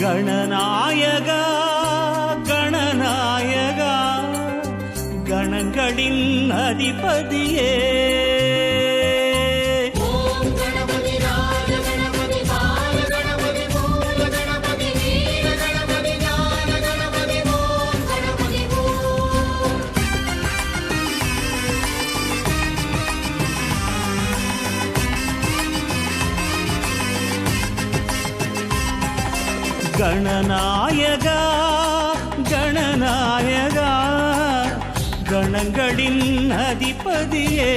கணநாயகா கணநாயகா கணங்களின் அதிபதியே. கணநாயகா கணநாயகா கணங்களின் அதிபதியே.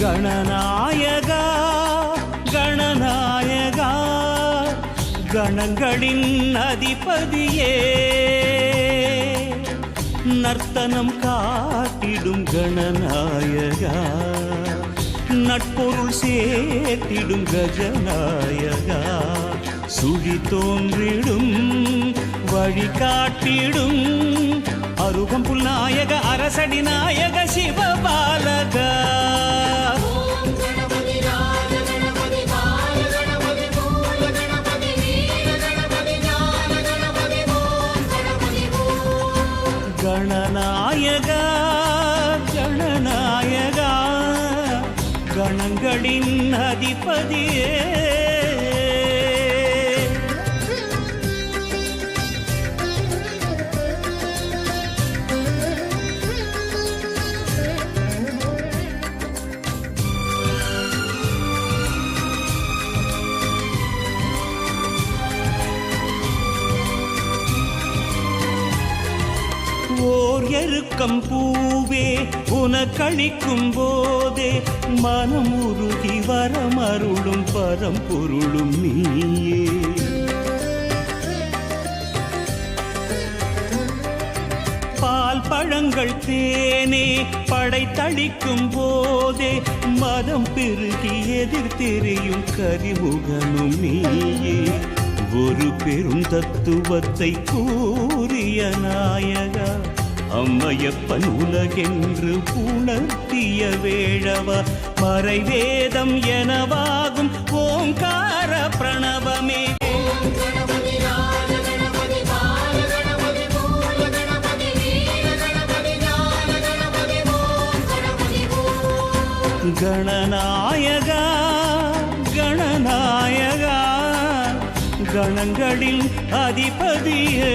கணநாயகா கணநாயகா கணங்களின் அதிபதியே. நர்த்தனம் காட்டிடும் கணநாயகா. நட்பொருள் சேர்த்திடும் கஜநாயகா. சுழி தோன்றிடும் வழி காட்டிடும். அருகம்புல் நாயக அரசடி நாயக சிவபாலகா. கணநாயகா. கணங்களின் அதிபதியே. ஓர் எருக்கம் பூவே உனக்களிக்கும் போதே மனம் உருகி வரம் வரமருளும் பரம்பொருளும் நீயே. பால் பழங்கள் தேனே படைத்தளிக்கும் போதே மதம் பெருகி எதிர்த்தெறியும் கரிமுகனும் நீயே. ஒரு பெரும் தத்துவத்தை கூறிய நாயகா அம்மையப்பன் உலகென்று உணர்த்திய வேழவ மறைவேதம் எனவாகும் ஓங்கார பிரணவமே. கணநாயகா கணநாயகா கணங்களின் அதிபதியே.